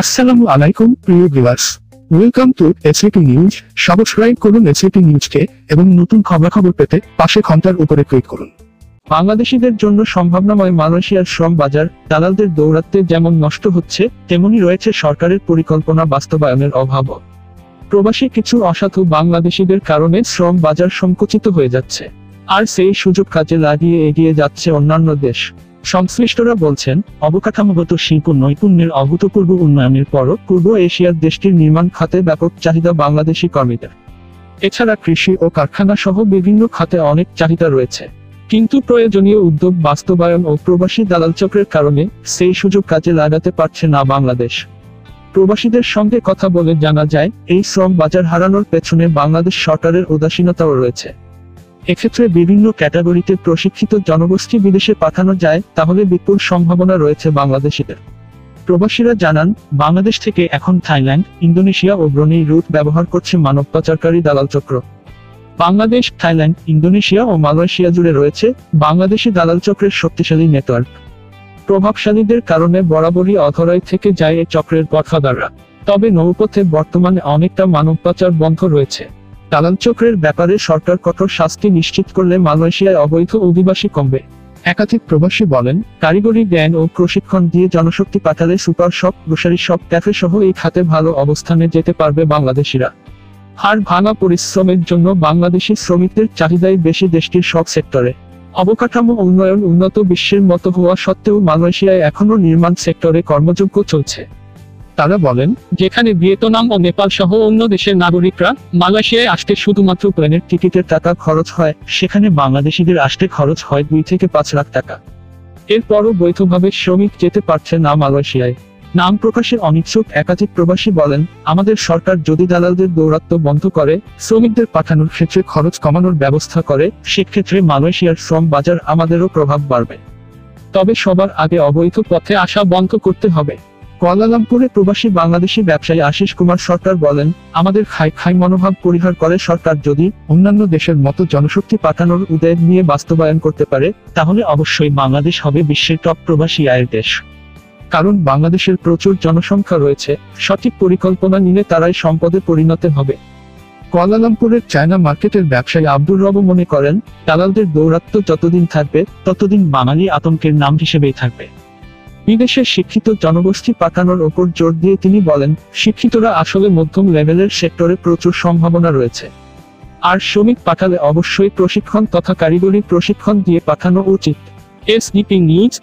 আসসালামু আলাইকুম, প্রিয় viewers. Welcome to SAP news subscribe করুন এসএপি নিউজকে এবং নতুন খবরাখবর পেতে পাশে ঘণ্টার উপরে ক্লিক করুন। বাংলাদেশিদের জন্য সম্ভাবনাময় মালয়েশিয়ার শ্রম বাজার, দালালদের দৌরাত্মে যেমন নষ্ট হচ্ছে তেমনি রয়েছে সরকারের পরিকল্পনা বাস্তবায়নের অভাবও। প্রবাসী কিছু অসাধু বাংলাদেশিদের কারণে শ্রম বাজার সংকুচিত হয়ে যাচ্ছে। আর সেই সুযোগ কাজে লাগিয়ে এগিয়ে যাচ্ছে অন্যান্য দেশ। সংশ্লিষ্টরা বলছেন, অবকাঠামোগত শিল্প নৈপুণ্যের অভূতপূর্ব উন্নয়নের পরও পূর্ব এশিয়ার দেশটির নির্মাণ খাতে ব্যাপক চাহিদা বাংলাদেশি কর্মীদের। এছাড়া কৃষি ও কারখানা সহ বিভিন্ন খাতে অনেক চাহিদা রয়েছে। কিন্তু প্রয়োজনীয় উদ্যোগ বাস্তবায়ন ও প্রবাসী দালাল চক্রের কারণে সেই সুযোগ কাজে লাগাতে পারছে না বাংলাদেশ। প্রবাসীদের সঙ্গে কথা বলে জানা যায়, এই শ্রম বাজার হারানোর পেছনে বাংলাদেশ সরকারের উদাসীনতাও রয়েছে। এক্ষেত্রে বিভিন্ন ক্যাটাগরিতে প্রশিক্ষিত জনগোষ্ঠী বিদেশে পাঠানো যায়, তাহলে বিপুল সম্ভাবনা রয়েছে বাংলাদেশিদের। প্রবাসীরা জানান, বাংলাদেশ থেকে এখন থাইল্যান্ড, ইন্দোনেশিয়া ও ব্রুনেই রুট ব্যবহার করছে মানব পাচারকারী দালাল চক্র। বাংলাদেশ, থাইল্যান্ড, ইন্দোনেশিয়া ও মালয়েশিয়া জুড়ে রয়েছে বাংলাদেশি দালাল চক্রের শক্তিশালী নেটওয়ার্ক। প্রভাবশালীদের কারণে বরাবরই অধরাই থেকে যায় এ চক্রের পথদাররা তবে নৌপথে বর্তমানে অনেকটা মানব পাচার বন্ধ রয়েছে। দালাল চক্রের ব্যাপারে সরকার কঠোর শাস্তি নিশ্চিত করলে মালয়েশিয়ায় অবৈধ অধিবাসী কমবে। একাধিক প্রবাসী বলেন, কারিগরি জ্ঞান ও প্রশিক্ষণ দিয়ে জনশক্তি পাঠালে super shop, grocery shop cafe সহ এই খাতে ভালো অবস্থানে যেতে পারবে বাংলাদেশিরা। হার ভাঙা পরিশ্রমের জন্য বাংলাদেশি শ্রমিকদের চাহিদাই বেশি দেশটির সব সেক্টরে। অবকাঠামো উন্নয়ন উন্নত বিশ্বের মতো হওয়া সত্ত্বেও মালয়েশিয়ায় এখনও নির্মাণ সেক্টরে কর্মযোগ্য চলছে। তারা বলেন, যেখানে ভিয়েতনাম ও নেপাল সহ অন্য দেশের নাগরিকরা মালয়েশিয়ায় আসতে শুধুমাত্র প্লেনের টিকিটের টাকা খরচ হয়, সেখানে বাংলাদেশিদের আসতে খরচ হয় দুই থেকে পাঁচ লাখ টাকা। এরপরও বৈধভাবে শ্রমিক যেতে পারছে না মালয়েশিয়ায়। নাম প্রকাশে অনিচ্ছুক একাধিক প্রবাসী বলেন, আমাদের সরকার যদি দালালদের দৌরাত্ম্য বন্ধ করে, শ্রমিকদের পাঠানোর ক্ষেত্রে খরচ কমানোর ব্যবস্থা করে, সেক্ষেত্রে মালয়েশিয়ার শ্রম বাজার আমাদেরও প্রভাব বাড়বে। তবে সবার আগে অবৈধ পথে আসা বন্ধ করতে হবে। কুয়ালালামপুরে প্রবাসী বাংলাদেশি ব্যবসায়ী আশিস কুমার সরকার বলেন, আমাদের খাই খাই মনোভাব পরিহার করে সরকার যদি অন্যান্য দেশের মতো জনশক্তি পাঠানোর উদয় নিয়ে বাস্তবায়ন করতে পারে, তাহলে অবশ্যই বাংলাদেশ হবে বিশ্বের টপ প্রবাসী আয়ের দেশ। কারণ বাংলাদেশের প্রচুর জনসংখ্যা রয়েছে, সঠিক পরিকল্পনা নিলে তারাই সম্পদে পরিণত হবে। কুয়ালালামপুরের চায়না মার্কেটের ব্যবসায়ী আব্দুর রব মনে করেন, দালালদের দৌরাত্ম্য যতদিন থাকবে, ততদিন বাঙালি আতঙ্কের নাম হিসেবেই থাকবে। বিদেশে শিক্ষিত জনগোষ্ঠী পাঠানোর ওপর জোর দিয়ে তিনি বলেন, শিক্ষিতরা আসলে মধ্যম লেভেলের সেক্টরে প্রচুর সম্ভাবনা রয়েছে। আর শ্রমিক পাঠালে অবশ্যই প্রশিক্ষণ তথা কারিগরি প্রশিক্ষণ দিয়ে পাঠানো উচিত। SDP news